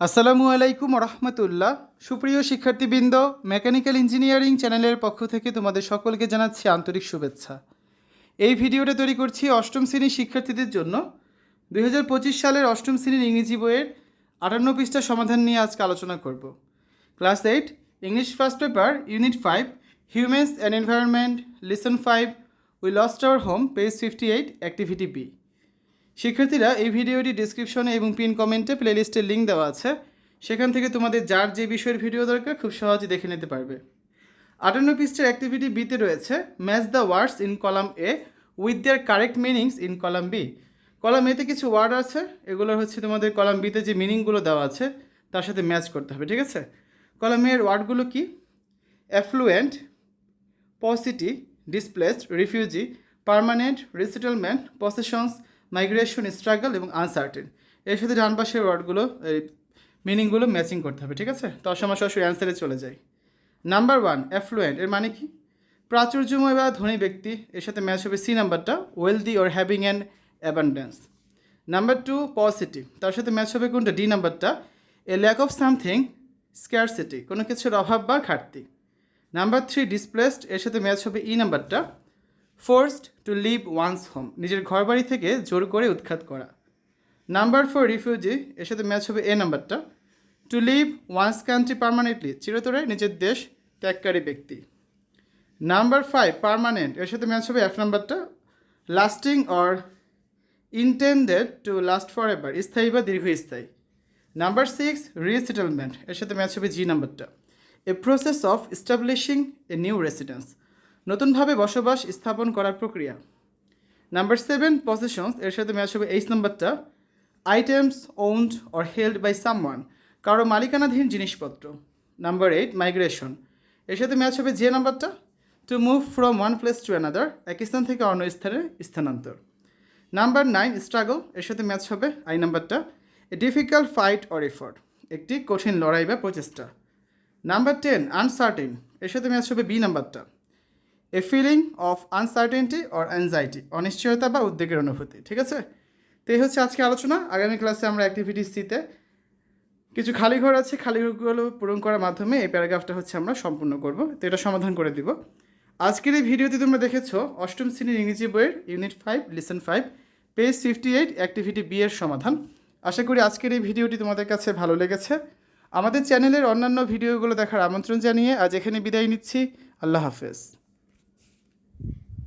আসসালামু আলাইকুম রহমতুল্লাহ সুপ্রিয় শিক্ষার্থীবৃন্দ, মেকানিক্যাল ইঞ্জিনিয়ারিং চ্যানেলের পক্ষ থেকে তোমাদের সকলকে জানাচ্ছি আন্তরিক শুভেচ্ছা। এই ভিডিওটা তৈরি করছি অষ্টম শ্রেণির শিক্ষার্থীদের জন্য। দু হাজার পঁচিশ সালের অষ্টম শ্রেণির ইংরেজি বইয়ের আটান্ন পৃষ্ঠা সমাধান নিয়ে আজকে আলোচনা করব। Class eight, English first paper, unit five, humans and environment, lesson five, we lost our home, page fifty eight, activity B. শিক্ষার্থীরা এই ভিডিওটি ডিসক্রিপশনে এবং পিন কমেন্টে প্লেলিস্টের লিঙ্ক দেওয়া আছে। সেখান থেকে তোমাদের যার যে বিষয়ের ভিডিও দরকার খুব সহজে দেখে নিতে পারবে। আটান্ন পৃষ্ঠের অ্যাক্টিভিটি বিতে রয়েছে match the words in column A with their correct meanings in column B column এতে কিছু ওয়ার্ড আছে এগুলো হচ্ছে তোমাদের কলাম বিতে যে মিনিংগুলো দেওয়া আছে, তার সাথে ম্যাচ করতে হবে, ঠিক আছে? কলাম এর ওয়ার্ডগুলো কি? Affluent paucity displaced refugee permanent resettlement possessions migration struggle এবং আনসার্টেন এর সাথে ডান পাশের ওয়ার্ডগুলো এই মিনিংগুলো ম্যাচিং করতে হবে, ঠিক আছে? তো আমরা সরাসরি অ্যান্সারে চলে যাই। নাম্বার ওয়ান অ্যাফ্লুয়েন্ট এর মানে কি? প্রাচুর্যময় বা ধনী ব্যক্তি, এর সাথে ম্যাচ হবে সি নাম্বারটা wealthy or having an abundance number two positive তার সাথে ম্যাচ হবে কোনটা? ডি নাম্বারটা a lack of something scarcity কোনো কিছুর অভাব বা ঘাটতি. নাম্বার থ্রি ডিসপ্লেসড এর সাথে ম্যাচ হবে ই নাম্বারটা forced to leave one's home নিজের ঘরবাড়ি থেকে জোর করে উৎখাত করা। নাম্বার ফোর রিফিউজি এর সাথে ম্যাচ হবে এ নাম্বারটা to leave one's country permanently চিরতরে নিজের দেশ ত্যাগকারী ব্যক্তি। নাম্বার ফাইভ পারমানেন্ট এর সাথে ম্যাচ হবে এফ নাম্বারটা lasting or intended to last for ever স্থায়ী বা দীর্ঘস্থায়ী। নাম্বার সিক্স রিসেটেলমেন্ট এর সাথে ম্যাচ হবে জি নাম্বারটা a process of establishing a new residence নতুনভাবে বসবাস স্থাপন করার প্রক্রিয়া। নাম্বার সেভেন পসেশনস এর সাথে ম্যাচ হবে এইচ নাম্বারটা items owned or held by someone কারও মালিকানাধীন জিনিসপত্র। নাম্বার এইট মাইগ্রেশন এর সাথে ম্যাচ হবে যে নাম্বারটা to move from one place to another এক স্থান থেকে অন্য স্থানে স্থানান্তর। নাম্বার নাইন স্ট্রাগল এর সাথে ম্যাচ হবে আই নাম্বারটা a difficult fight or effort একটি কঠিন লড়াই বা প্রচেষ্টা। নাম্বার টেন আনসার্টেন এর সাথে ম্যাচ হবে বি নাম্বারটা a feeling of uncertainty or anxiety অনিশ্চয়তা বা উদ্বেগের অনুভূতি, ঠিক আছে? তো এই হচ্ছে আজকে আলোচনা। আগামী ক্লাসে আমরা অ্যাক্টিভিটি সিতে কিছু খালি ঘর আছে খালি ঘরগুলো পূরণ করার মাধ্যমে এই প্যারাগ্রাফটা হচ্ছে আমরা সম্পূর্ণ করব। তো এটা সমাধান করে দিব। আজকের এই ভিডিওতে তোমরা দেখেছ অষ্টম শ্রেণির ইংরেজি বইয়ের unit five lesson five page fifty eight activity B এর সমাধান। আশা করি আজকের এই ভিডিওটি তোমাদের কাছে ভালো লেগেছে। আমাদের চ্যানেলের অন্যান্য ভিডিওগুলো দেখার আমন্ত্রণ জানিয়ে আজ এখানে বিদায় নিচ্ছি। আল্লাহ হাফেজ।